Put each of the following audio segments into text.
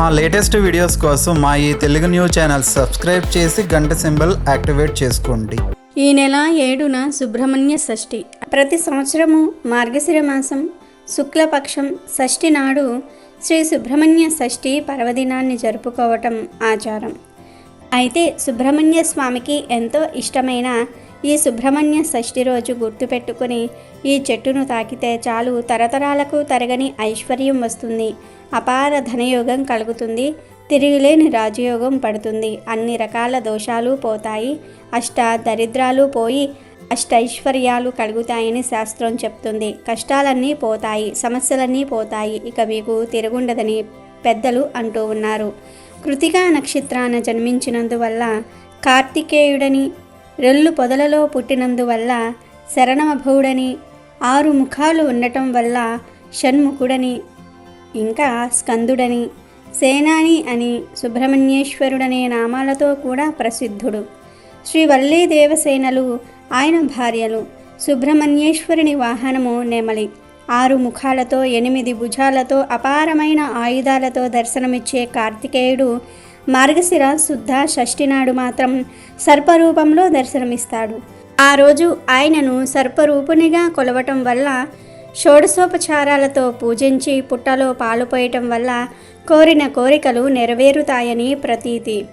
మా latest videos కోసం మా ఈ తెలుగు న్యూస్ ఛానల్ సబ్స్క్రైబ్ చేసి గంట సింబల్ యాక్టివేట్ చేసుకోండి. ఈ నెల ఏడున సుబ్రహ్మణ్య షష్ఠి. ప్రతి సంవత్సరము మార్గశిర మాసం శుక్లపక్షం షష్ఠి నాడు శ్రీ సుబ్రహ్మణ్య షష్ఠి పర్వదినాన్ని జరుపుకోవటం ఆచారం. అయితే సుబ్రహ్మణ్య స్వామికి ఎంతో ఇష్టమైన ఈ సుబ్రహ్మణ్య షష్ఠి రోజు గుర్తుపెట్టుకుని ఈ చెట్టును తాకితే చాలు తరతరాలకు తరగని ఐశ్వర్యం వస్తుంది. అపార ధనయోగం కలుగుతుంది. తిరిగిలేని రాజయోగం పడుతుంది. అన్ని రకాల దోషాలు పోతాయి. అష్ట దరిద్రాలు పోయి అష్టైశ్వర్యాలు కలుగుతాయని శాస్త్రం చెప్తుంది. కష్టాలన్నీ పోతాయి. సమస్యలన్నీ పోతాయి. ఇక మీకు తిరుగుండదని పెద్దలు అంటూ ఉన్నారు. కృతికా నక్షత్రాన జన్మించినందువల్ల కార్తికేయుడని రెల్లు పొదలలో పుట్టినందువల్ల శరణమభవుడని ఆరు ముఖాలు ఉండటం వల్ల షణ్ముఖుడని ఇంకా స్కందుడని సేనాని అని సుబ్రహ్మణ్యేశ్వరుడనే నామాలతో కూడా ప్రసిద్ధుడు. శ్రీ వల్లీ దేవసేనలు ఆయన భార్యలు. సుబ్రహ్మణ్యేశ్వరుని వాహనము నెమలి. ఆరు ముఖాలతో ఎనిమిది భుజాలతో అపారమైన ఆయుధాలతో దర్శనమిచ్చే కార్తికేయుడు మార్గశిర శుద్ధ షష్ఠి నాడు మాత్రం సర్పరూపంలో దర్శనమిస్తాడు. ఆ రోజు ఆయనను సర్పరూపునిగా కొలవటం వల్ల షోడశోపచారాలతో పూజించి పుట్టలో పాలు పోయటం వల్ల కోరిన కోరికలు నెరవేరుతాయని ప్రతీతి.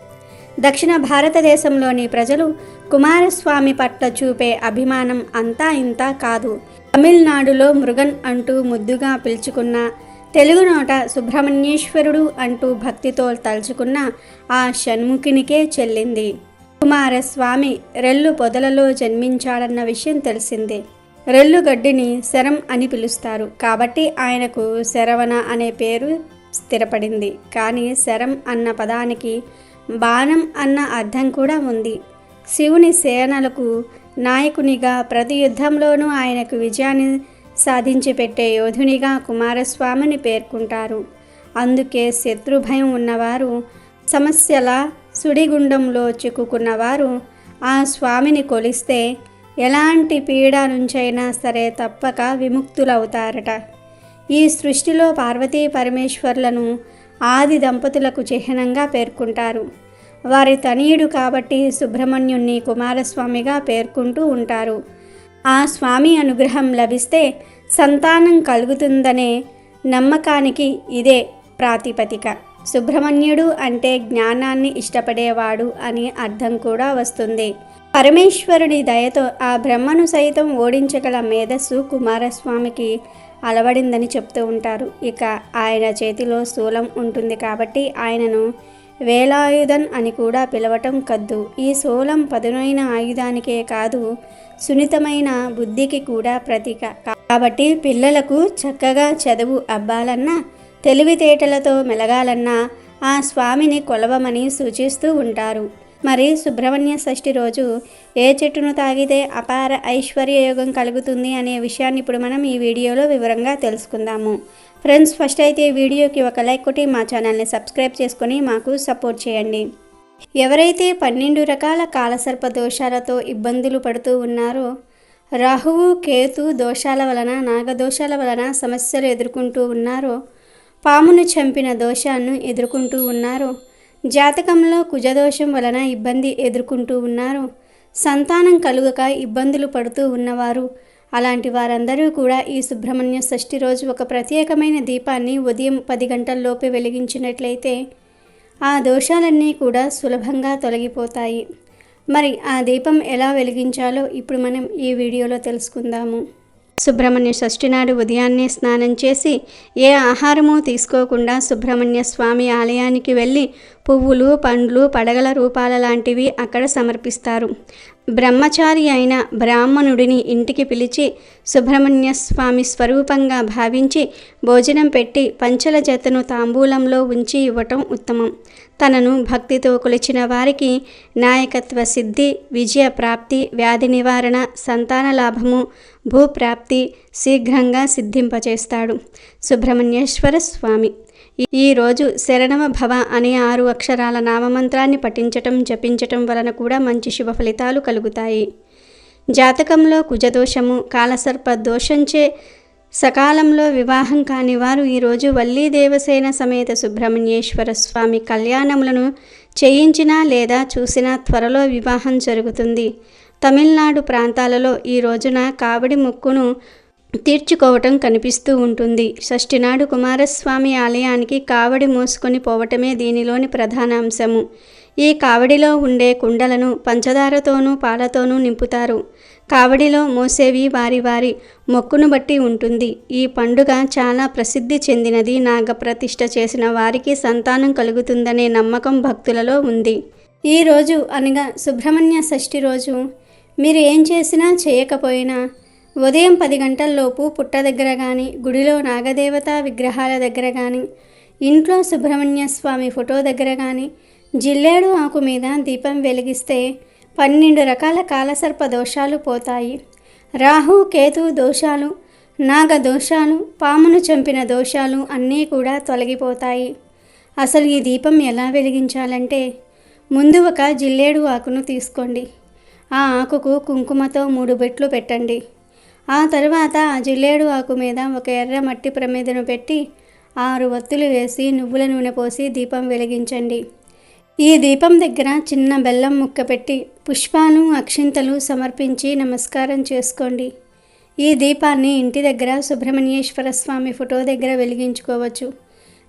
దక్షిణ భారతదేశంలోని ప్రజలు కుమారస్వామి పట్ల చూపే అభిమానం అంతా ఇంతా కాదు. తమిళనాడులో మృగన్ అంటూ ముద్దుగా పిలుచుకున్న తెలుగు నోట సుబ్రహ్మణ్యేశ్వరుడు అంటూ భక్తితో తలుచుకున్న ఆ షణ్ముఖునికే చెల్లింది. కుమారస్వామి రెల్లు పొదలలో జన్మించాడన్న విషయం తెలిసిందే. రెల్లు గడ్డిని శరం అని పిలుస్తారు. కాబట్టి ఆయనకు శరవణ అనే పేరు స్థిరపడింది. కానీ శరం అన్న పదానికి బాణం అన్న అర్థం కూడా ఉంది. శివుని సేనలకు నాయకునిగా ప్రతి యుద్ధంలోనూ ఆయనకు విజయాన్ని సాధించి పెట్టే యోధునిగా కుమారస్వామిని పేర్కొంటారు. అందుకే శత్రుభయం ఉన్నవారు సమస్యల సుడిగుండంలో చిక్కుకున్నవారు ఆ స్వామిని కొలిస్తే ఎలాంటి పీడ నుంచైనా సరే తప్పక విముక్తులవుతారట. ఈ సృష్టిలో పార్వతీ పరమేశ్వర్లను ఆది దంపతులకు చిహ్నంగా పేర్కొంటారు. వారి తనీయుడు కాబట్టి సుబ్రహ్మణ్యుణ్ణి కుమారస్వామిగా పేర్కొంటూ ఉంటారు. ఆ స్వామి అనుగ్రహం లభిస్తే సంతానం కలుగుతుందనే నమ్మకానికి ఇదే ప్రాతిపదిక. సుబ్రహ్మణ్యుడు అంటే జ్ఞానాన్ని ఇష్టపడేవాడు అని అర్థం కూడా వస్తుంది. పరమేశ్వరుడి దయతో ఆ బ్రహ్మను సైతం ఓడించగల మేధస్సు కుమారస్వామికి అలవడిందని చెప్తూ ఉంటారు. ఇక ఆయన చేతిలో స్థూలం ఉంటుంది కాబట్టి ఆయనను వేలాయుధన్ అని కూడా పిలవటం కద్దు. ఈ సోలం పదునైన ఆయుధానికే కాదు సున్నితమైన బుద్ధికి కూడా ప్రతీక. కాబట్టి పిల్లలకు చక్కగా చదువు అబ్బాలన్నా తెలివితేటలతో మెలగాలన్నా ఆ స్వామిని కొలవమని సూచిస్తూ ఉంటారు. మరి సుబ్రహ్మణ్య షష్ఠి రోజు ఏ చెట్టును తాగితే అపార ఐశ్వర్య యోగం కలుగుతుంది అనే విషయాన్ని ఇప్పుడు మనం ఈ వీడియోలో వివరంగా తెలుసుకుందాము. ఫ్రెండ్స్ ఫస్ట్ అయితే ఈ వీడియోకి ఒక లైక్ కొట్టి మా ఛానల్ని సబ్స్క్రైబ్ చేసుకొని మాకు సపోర్ట్ చేయండి. ఎవరైతే పన్నెండు రకాల కాలసర్ప దోషాలతో ఇబ్బందులు పడుతూ ఉన్నారో రాహువు కేతు దోషాల వలన నాగదోషాల వలన సమస్యలు ఎదుర్కొంటూ ఉన్నారో పామును చంపిన దోషాలను ఎదుర్కొంటూ ఉన్నారో జాతకంలో కుజదోషం వలన ఇబ్బంది ఎదుర్కొంటూ ఉన్నారు సంతానం కలుగక ఇబ్బందులు పడుతూ ఉన్నవారు అలాంటి వారందరూ కూడా ఈ సుబ్రహ్మణ్య షష్ఠి రోజు ఒక ప్రత్యేకమైన దీపాన్ని ఉదయం పది గంటల్లోపే వెలిగించినట్లయితే ఆ దోషాలన్నీ కూడా సులభంగా తొలగిపోతాయి. మరి ఆ దీపం ఎలా వెలిగించాలో ఇప్పుడు మనం ఈ వీడియోలో తెలుసుకుందాము. సుబ్రహ్మణ్య షష్ఠి నాడు ఉదయాన్నే స్నానం చేసి ఏ ఆహారము తీసుకోకుండా సుబ్రహ్మణ్య స్వామి ఆలయానికి వెళ్ళి పువ్వులు పండ్లు పడగల రూపాల లాంటివి అక్కడ సమర్పిస్తారు. బ్రహ్మచారి అయిన బ్రాహ్మణుడిని ఇంటికి పిలిచి సుబ్రహ్మణ్య స్వామి స్వరూపంగా భావించి భోజనం పెట్టి పంచల జతను తాంబూలంలో ఉంచి ఇవ్వటం ఉత్తమం. తనను భక్తితో కొలిచిన వారికి నాయకత్వ సిద్ధి విజయ ప్రాప్తి వ్యాధి నివారణ సంతాన లాభము భూప్రాప్తి శీఘ్రంగా సిద్ధింపచేస్తాడు సుబ్రహ్మణ్యేశ్వర స్వామి. ఈరోజు శరణమ భవ అనే ఆరు అక్షరాల నామమంత్రాన్ని పఠించటం జపించటం వలన కూడా మంచి శుభ ఫలితాలు కలుగుతాయి. జాతకంలో కుజదోషము కాలసర్ప దోషంచే సకాలంలో వివాహం కాని వారు ఈరోజు వల్లీ దేవసేన సమేత సుబ్రహ్మణ్యేశ్వర స్వామి కళ్యాణములను చేయించినా లేదా చూసినా త్వరలో వివాహం జరుగుతుంది. తమిళనాడు ప్రాంతాలలో ఈ రోజున కావడి ముక్కును తీర్చుకోవటం కనిపిస్తూ ఉంటుంది. షష్ఠినాడు కుమారస్వామి ఆలయానికి కావడి మోసుకొని పోవటమే దీనిలోని ప్రధాన అంశము ఈ కావడిలో ఉండే కుండలను పంచదారతోనూ పాలతోనూ నింపుతారు. కావడిలో మోసేవి వారి వారి మొక్కును బట్టి ఉంటుంది. ఈ పండుగ చాలా ప్రసిద్ధి చెందినది. నాగప్రతిష్ఠ చేసిన వారికి సంతానం కలుగుతుందనే నమ్మకం భక్తులలో ఉంది. ఈ రోజు అనగా సుబ్రహ్మణ్య షష్ఠి రోజు మీరు ఏం చేసినా చేయకపోయినా ఉదయం పది గంటల్లోపు పుట్ట దగ్గర కానీ గుడిలో నాగదేవత విగ్రహాల దగ్గర కానీ ఇంట్లో సుబ్రహ్మణ్య స్వామి ఫోటో దగ్గర కానీ జిల్లేడు ఆకు మీద దీపం వెలిగిస్తే పన్నెండు రకాల కాలసర్ప దోషాలు పోతాయి. రాహు కేతు దోషాలు నాగ దోషాలు పామును చంపిన దోషాలు అన్నీ కూడా తొలగిపోతాయి. అసలు ఈ దీపం ఎలా వెలిగించాలంటే ముందు ఒక జిల్లేడు ఆకును తీసుకోండి. ఆ ఆకుకు కుంకుమతో మూడు బెట్లు పెట్టండి. ఆ తర్వాత ఆ జిల్లేడు ఆకు మీద ఒక ఎర్ర మట్టి ప్రమేదను పెట్టి ఆరు వత్తులు వేసి నువ్వుల నూనె పోసి దీపం వెలిగించండి. ఈ దీపం దగ్గర చిన్న బెల్లం ముక్క పెట్టి పుష్పాలు అక్షింతలు సమర్పించి నమస్కారం చేసుకోండి. ఈ దీపాన్ని ఇంటి దగ్గర సుబ్రహ్మణ్యేశ్వర స్వామి ఫోటో దగ్గర వెలిగించుకోవచ్చు.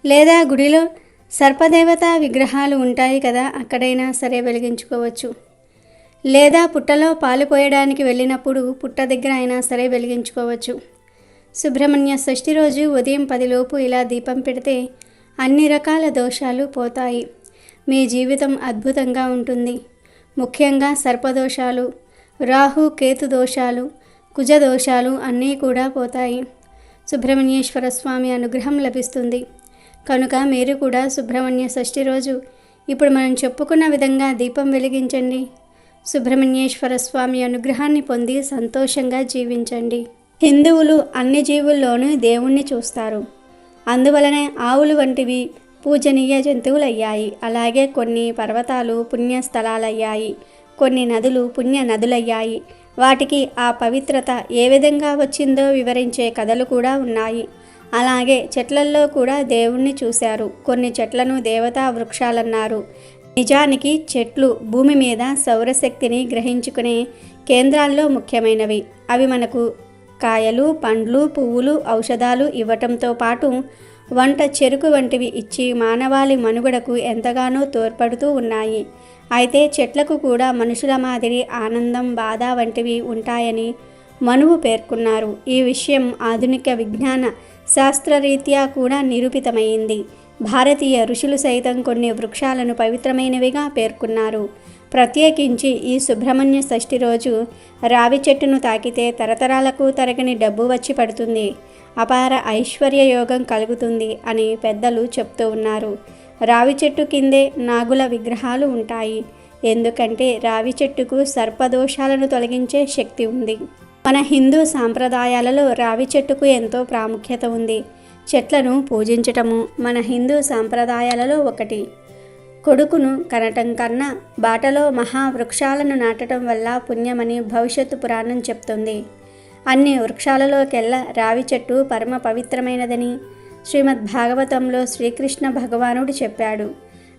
లేదా గుడిలో సర్పదేవత విగ్రహాలు ఉంటాయి కదా అక్కడైనా సరే వెలిగించుకోవచ్చు. లేదా పుట్టలో పాలు పోయడానికి వెళ్ళినప్పుడు పుట్ట దగ్గర అయినా సరే వెలిగించుకోవచ్చు. సుబ్రహ్మణ్య షష్ఠి రోజు ఉదయం పదిలోపు ఇలా దీపం పెడితే అన్ని రకాల దోషాలు పోతాయి. మీ జీవితం అద్భుతంగా ఉంటుంది. ముఖ్యంగా సర్పదోషాలు రాహు కేతు దోషాలు కుజ దోషాలు అన్నీ కూడా పోతాయి. సుబ్రహ్మణ్యేశ్వర స్వామి అనుగ్రహం లభిస్తుంది. కనుక మీరు కూడా సుబ్రహ్మణ్య షష్ఠి రోజు ఇప్పుడు మనం చెప్పుకున్న విధంగా దీపం వెలిగించండి. సుబ్రహ్మణ్యేశ్వర స్వామి అనుగ్రహాన్ని పొంది సంతోషంగా జీవించండి. హిందువులు అన్ని జీవుల్లోనూ దేవుణ్ణి చూస్తారు. అందువలనే ఆవులు వంటివి పూజనీయ జంతువులయ్యాయి. అలాగే కొన్ని పర్వతాలు పుణ్యస్థలాలయ్యాయి. కొన్ని నదులు పుణ్య నదులయ్యాయి వాటికి ఆ పవిత్రత ఏ విధంగా వచ్చిందో వివరించే కథలు కూడా ఉన్నాయి. అలాగే చెట్లల్లో కూడా దేవుణ్ణి చూశారు. కొన్ని చెట్లను దేవతా వృక్షాలన్నారు. నిజానికి చెట్లు భూమి మీద సౌరశక్తిని గ్రహించుకునే కేంద్రాల్లో ముఖ్యమైనవి. అవి మనకు కాయలు పండ్లు పువ్వులు ఔషధాలు ఇవ్వటంతో పాటు వంట చెరుకు వంటివి ఇచ్చి మానవాళి మనుగడకు ఎంతగానో తోడ్పడుతూ ఉన్నాయి. అయితే చెట్లకు కూడా మనుషుల మాదిరి ఆనందం బాధ వంటివి ఉంటాయని మనువు పేర్కొన్నారు. ఈ విషయం ఆధునిక విజ్ఞాన శాస్త్రరీత్యా కూడా నిరూపితమైంది. భారతీయ ఋషులు సైతం కొన్ని వృక్షాలను పవిత్రమైనవిగా పేర్కొన్నారు. ప్రత్యేకించి ఈ సుబ్రహ్మణ్య షష్ఠి రోజు రావి చెట్టును తాకితే తరతరాలకు తరగని డబ్బు వచ్చి పడుతుంది. అపార ఐశ్వర్య యోగం కలుగుతుంది అని పెద్దలు చెప్తూ ఉన్నారు. రావి చెట్టు కిందే నాగుల విగ్రహాలు ఉంటాయి. ఎందుకంటే రావి చెట్టుకు సర్పదోషాలను తొలగించే శక్తి ఉంది. మన హిందూ సాంప్రదాయాలలో రావి చెట్టుకు ఎంతో ప్రాముఖ్యత ఉంది. చెట్లను పూజించటము మన హిందూ సాంప్రదాయాలలో ఒకటి. కొడుకును కనటం కన్నా బాటలో మహావృక్షాలను నాటడం వల్ల పుణ్యమని భవిష్యత్తు పురాణం చెప్తుంది. అన్ని వృక్షాలలోకెల్లా రావి చెట్టు పరమ పవిత్రమైనదని శ్రీమద్ భాగవతంలో శ్రీకృష్ణ భగవానుడు చెప్పాడు.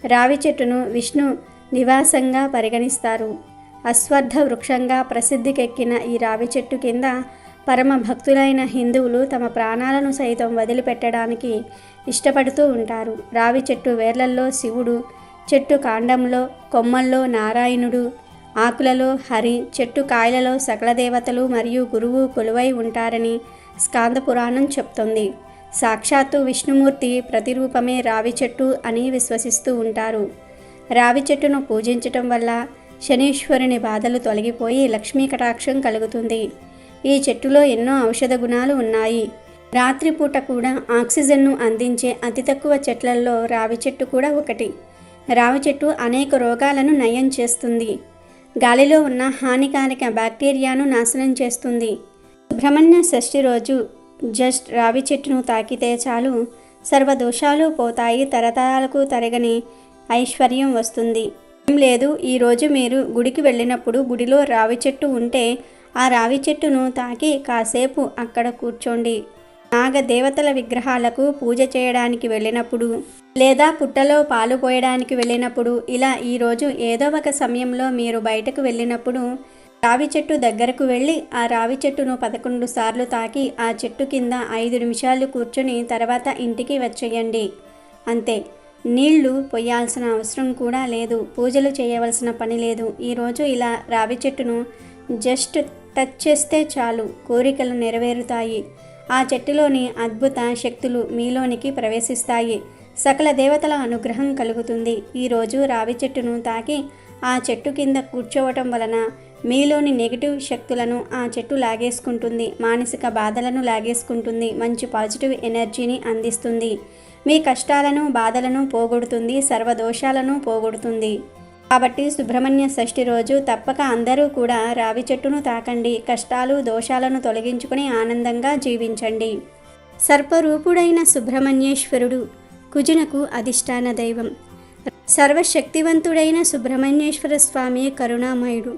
రావి చెట్టును విష్ణు నివాసంగా పరిగణిస్తారు. అశ్వత్థ వృక్షంగా ప్రసిద్ధికెక్కిన ఈ రావి చెట్టు కింద పరమ భక్తులైన హిందువులు తమ ప్రాణాలను సైతం వదిలిపెట్టడానికి ఇష్టపడుతూ ఉంటారు. రావి చెట్టు వేర్లల్లో శివుడు చెట్టు కాండంలో కొమ్మల్లో నారాయణుడు ఆకులలో హరి చెట్టు కాయలలో సకల దేవతలు మరియు గురువు కొలువై ఉంటారని స్కాంద పురాణం చెప్తుంది. సాక్షాత్తు విష్ణుమూర్తి ప్రతిరూపమే రావి చెట్టు అని విశ్వసిస్తూ ఉంటారు. రావి చెట్టును పూజించటం వల్ల శనీశ్వరుని బాధలు తొలగిపోయి లక్ష్మీ కటాక్షం కలుగుతుంది. ఈ చెట్టులో ఎన్నో ఔషధ గుణాలు ఉన్నాయి. రాత్రిపూట కూడా ఆక్సిజన్ను అందించే అతి తక్కువ చెట్లల్లో రావి చెట్టు కూడా ఒకటి. రావి చెట్టు అనేక రోగాలను నయం చేస్తుంది. గాలిలో ఉన్న హానికారక బ్యాక్టీరియాను నాశనం చేస్తుంది. సుబ్రహ్మణ్య షష్ఠి రోజు జస్ట్ రావి చెట్టును తాకితే చాలు. సర్వదోషాలు పోతాయి తరతరాలకు తరగని ఐశ్వర్యం వస్తుంది. ఏం లేదు ఈరోజు మీరు గుడికి వెళ్ళినప్పుడు గుడిలో రావి చెట్టు ఉంటే ఆ రావి చెట్టును తాకి కాసేపు అక్కడ కూర్చోండి. నాగ దేవతల విగ్రహాలకు పూజ చేయడానికి వెళ్ళినప్పుడు లేదా పుట్టలో పాలు పోయడానికి వెళ్ళినప్పుడు ఇలా ఈరోజు ఏదో ఒక సమయంలో మీరు బయటకు వెళ్ళినప్పుడు రావి చెట్టు దగ్గరకు వెళ్ళి ఆ రావి చెట్టును పదకొండు సార్లు తాకి ఆ చెట్టు కింద ఐదు నిమిషాలు కూర్చొని తర్వాత ఇంటికి వచ్చేయండి. అంతే. నీళ్ళు పొయ్యాల్సిన అవసరం కూడా లేదు. పూజలు చేయవలసిన పని లేదు. ఈరోజు ఇలా రావి చెట్టును జస్ట్ టచ్ చేస్తే చాలు కోరికలు నెరవేరుతాయి. ఆ చెట్టులోని అద్భుత శక్తులు మీలోనికి ప్రవేశిస్తాయి. సకల దేవతల అనుగ్రహం కలుగుతుంది. ఈరోజు రావి చెట్టును తాకి ఆ చెట్టు కింద కూర్చోవటం వలన మీలోని నెగిటివ్ శక్తులను ఆ చెట్టు లాగేసుకుంటుంది. మానసిక బాధలను లాగేసుకుంటుంది. మంచి పాజిటివ్ ఎనర్జీని అందిస్తుంది. మీ కష్టాలను బాధలను పోగొడుతుంది. సర్వదోషాలను పోగొడుతుంది. కాబట్టి సుబ్రహ్మణ్య షష్ఠి రోజు తప్పక అందరూ కూడా రావి చెట్టును తాకండి కష్టాలు దోషాలను తొలగించుకుని ఆనందంగా జీవించండి. సర్పరూపుడైన సుబ్రహ్మణ్యేశ్వరుడు కుజునకు అధిష్టాన దైవం. సర్వశక్తివంతుడైన సుబ్రహ్మణ్యేశ్వర స్వామి కరుణామయుడు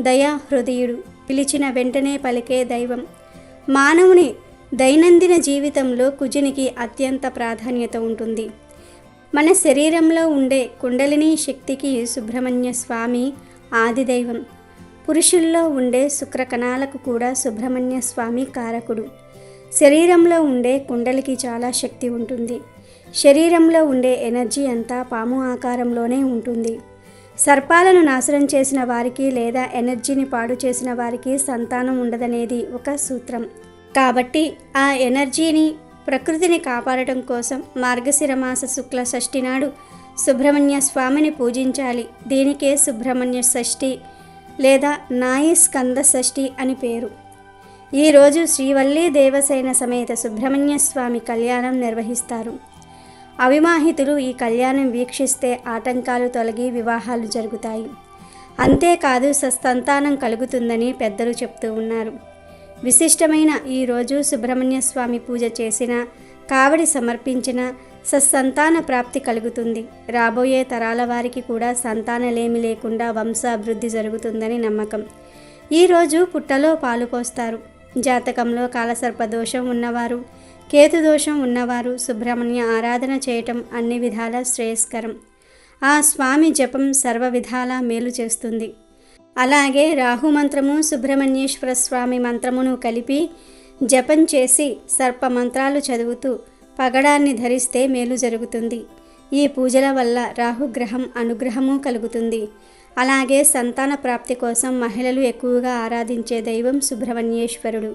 దయా హృదయుడు పిలిచిన వెంటనే పలికే దైవం. మానవుని దైనందిన జీవితంలో కుజునికి అత్యంత ప్రాధాన్యత ఉంటుంది. మన శరీరంలో ఉండే కుండలిని శక్తికి సుబ్రహ్మణ్య స్వామి ఆదిదైవం. పురుషుల్లో ఉండే శుక్రకణాలకు కూడా సుబ్రహ్మణ్య స్వామి కారకుడు. శరీరంలో ఉండే కుండలికి చాలా శక్తి ఉంటుంది. శరీరంలో ఉండే ఎనర్జీ అంతా పాము ఆకారంలోనే ఉంటుంది. సర్పాలను నాశనం చేసిన వారికి లేదా ఎనర్జీని పాడు చేసిన వారికి సంతానం ఉండదనేది ఒక సూత్రం. కాబట్టి ఆ ఎనర్జీని ప్రకృతిని కాపాడటం కోసం మార్గశిర మాస శుక్ల షష్ఠి నాడు సుబ్రహ్మణ్య స్వామిని పూజించాలి. దీనికే సుబ్రహ్మణ్య షష్ఠి లేదా నాయి స్కంద షష్ఠి అని పేరు. ఈరోజు శ్రీవల్లి దేవసేన సమేత సుబ్రహ్మణ్య స్వామి కళ్యాణం నిర్వహిస్తారు. అవివాహితులు ఈ కళ్యాణం వీక్షిస్తే ఆటంకాలు తొలగి వివాహాలు జరుగుతాయి. అంతేకాదు సస్తంతానం కలుగుతుందని పెద్దలు చెప్తూ ఉన్నారు. విశిష్టమైన ఈరోజు సుబ్రహ్మణ్య స్వామి పూజ చేసిన కావడి సమర్పించిన సత్సంతాన ప్రాప్తి కలుగుతుంది. రాబోయే తరాల వారికి కూడా సంతానలేమి లేకుండా వంశాభివృద్ధి జరుగుతుందని నమ్మకం. ఈరోజు పుట్టలో పాలు పోస్తారు. జాతకంలో కాలసర్ప దోషం ఉన్నవారు కేతు దోషం ఉన్నవారు సుబ్రహ్మణ్య ఆరాధన చేయటం అన్ని విధాల శ్రేయస్కరం. ఆ స్వామి జపం సర్వ విధాల మేలు చేస్తుంది. అలాగే రాహు మంత్రము సుబ్రహ్మణ్యేశ్వర స్వామి మంత్రమును కలిపి జపం చేసి సర్ప మంత్రాలు చదువుతూ పగడాన్ని ధరిస్తే మేలు జరుగుతుంది. ఈ పూజల వల్ల రాహుగ్రహం అనుగ్రహము కలుగుతుంది. అలాగే సంతాన ప్రాప్తి కోసం మహిళలు ఎక్కువగా ఆరాధించే దైవం సుబ్రహ్మణ్యేశ్వరుడు.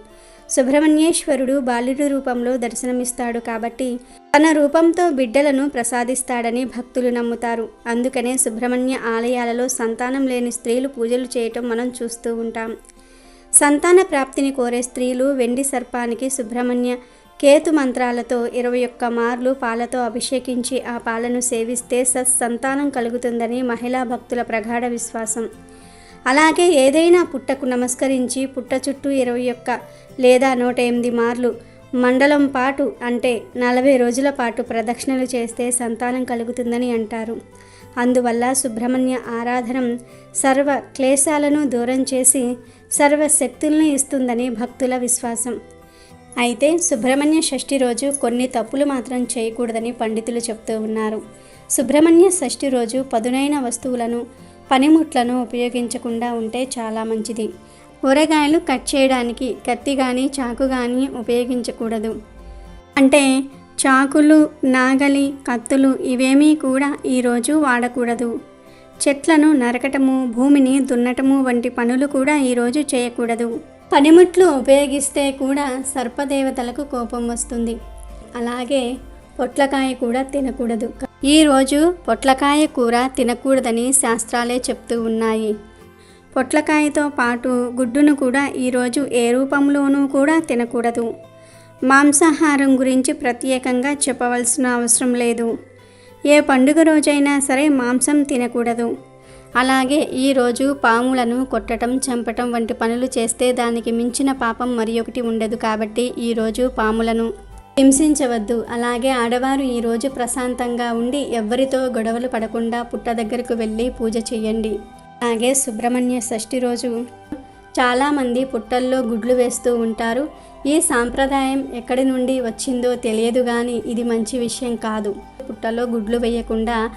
సుబ్రహ్మణ్యేశ్వరుడు బాలుడి రూపంలో దర్శనమిస్తాడు కాబట్టి తన రూపంతో బిడ్డలను ప్రసాదిస్తాడని భక్తులు నమ్ముతారు. అందుకనే సుబ్రహ్మణ్య ఆలయాలలో సంతానం లేని స్త్రీలు పూజలు చేయటం మనం చూస్తూ ఉంటాం. సంతాన ప్రాప్తిని కోరే స్త్రీలు వెండి సర్పానికి సుబ్రహ్మణ్య కేతు మంత్రాలతో ఇరవై ఒక్క మార్లు పాలతో అభిషేకించి ఆ పాలను సేవిస్తే సత్సంతానం కలుగుతుందని మహిళా భక్తుల ప్రగాఢ విశ్వాసం. అలాగే ఏదైనా పుట్టకు నమస్కరించి పుట్ట చుట్టూ ఇరవై ఒక్క లేదా నూట ఎనిమిది మార్లు మండలం పాటు అంటే నలభై రోజుల పాటు ప్రదక్షిణలు చేస్తే సంతానం కలుగుతుందని అంటారు. అందువల్ల సుబ్రహ్మణ్య ఆరాధనం సర్వ క్లేశాలను దూరం చేసి సర్వ శక్తుల్ని ఇస్తుందని భక్తుల విశ్వాసం. అయితే సుబ్రహ్మణ్య షష్ఠి రోజు కొన్ని తప్పులు మాత్రం చేయకూడదని పండితులు చెప్తూ ఉన్నారు. సుబ్రహ్మణ్య షష్ఠి రోజు పదునైన వస్తువులను పనిముట్లను ఉపయోగించకుండా ఉంటే చాలా మంచిది. ఊరగాయలు కట్ చేయడానికి కత్తి కానీ చాకు కానీ ఉపయోగించకూడదు. అంటే చాకులు నాగలి కత్తులు ఇవేమీ కూడా ఈరోజు వాడకూడదు. చెట్లను నరకటము భూమిని దున్నటము వంటి పనులు కూడా ఈరోజు చేయకూడదు. పనిముట్లు ఉపయోగిస్తే కూడా సర్పదేవతలకు కోపం వస్తుంది. అలాగే పొట్లకాయ కూడా తినకూడదు. ఈరోజు పొట్లకాయ కూర తినకూడదని శాస్త్రాలే చెప్తూ ఉన్నాయి. పొట్లకాయతో పాటు గుడ్డును కూడా ఈరోజు ఏ రూపంలోనూ కూడా తినకూడదు. మాంసాహారం గురించి ప్రత్యేకంగా చెప్పవలసిన అవసరం లేదు. ఏ పండుగ రోజైనా సరే మాంసం తినకూడదు. అలాగే ఈరోజు పాములను కొట్టడం చంపటం వంటి పనులు చేస్తే దానికి మించిన పాపం మరి ఒకటి ఉండదు కాబట్టి ఈరోజు పాములను హింసించవద్దు. అలాగే ఆడవారు ఈరోజు ప్రశాంతంగా ఉండి ఎవ్వరితో గొడవలు పడకుండా పుట్ట దగ్గరకు వెళ్ళి పూజ చేయండి అలాగే సుబ్రహ్మణ్య షష్ఠి రోజు చాలామంది పుట్టల్లో గుడ్లు వేస్తూ ఉంటారు. ఈ సాంప్రదాయం ఎక్కడి నుండి వచ్చిందో తెలియదు కానీ ఇది మంచి విషయం కాదు. పుట్టలో గుడ్లు వేయకుండా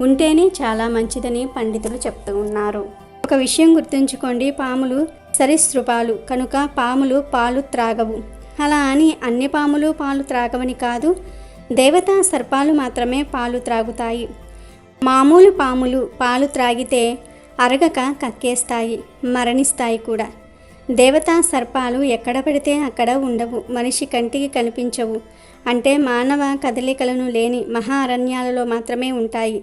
ఉంటేనే చాలా మంచిదని పండితులు చెప్తూ ఉన్నారు. ఒక విషయం గుర్తుంచుకోండి. పాములు సరీసృపాలు. కనుక పాములు పాలు త్రాగవు. అలా అని అన్ని పాములు పాలు త్రాగవని కాదు దేవతా సర్పాలు మాత్రమే పాలు త్రాగుతాయి. మామూలు పాములు పాలు త్రాగితే అరగక కక్కేస్తాయి మరణిస్తాయి కూడా. దేవతా సర్పాలు ఎక్కడ పడితే అక్కడ ఉండవు మనిషి కంటికి కనిపించవు. అంటే మానవ కదలికలను లేని మహా అరణ్యాలలో మాత్రమే ఉంటాయి.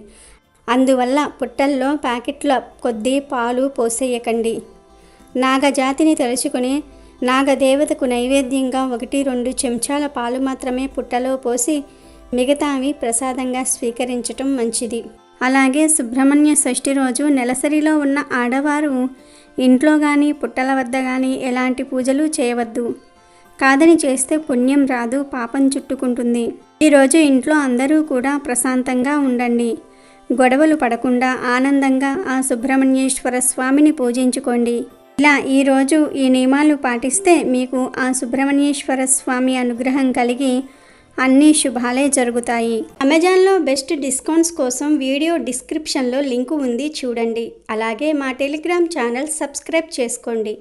అందువల్ల పుట్టల్లో ప్యాకెట్ల కొద్దీ పాలు పోసేయకండి. నాగజాతిని తలుచుకుని నాగదేవతకు నైవేద్యంగా ఒకటి రెండు చెంచాల పాలు మాత్రమే పుట్టలో పోసి మిగతావి ప్రసాదంగా స్వీకరించటం మంచిది. అలాగే సుబ్రహ్మణ్య షష్ఠి రోజు నెలసరిలో ఉన్న ఆడవారు ఇంట్లో కానీ పుట్టల వద్ద కానీ ఎలాంటి పూజలు చేయవద్దు. కాదని చేస్తే పుణ్యం రాదు పాపం చుట్టుకుంటుంది. ఈరోజు ఇంట్లో అందరూ కూడా ప్రశాంతంగా ఉండండి. గొడవలు పడకుండా ఆనందంగా ఆ సుబ్రహ్మణ్యేశ్వర స్వామిని పూజించుకోండి. ఇలా ఈరోజు ఈ నియమాలు పాటిస్తే మీకు ఆ సుబ్రహ్మణ్యేశ్వర స్వామి అనుగ్రహం కలిగి అన్ని శుభాలే జరుగుతాయి. అమెజాన్లో బెస్ట్ డిస్కౌంట్స్ కోసం వీడియో డిస్క్రిప్షన్లో లింకు ఉంది చూడండి. అలాగే మా టెలిగ్రామ్ ఛానల్ సబ్స్క్రైబ్ చేసుకోండి.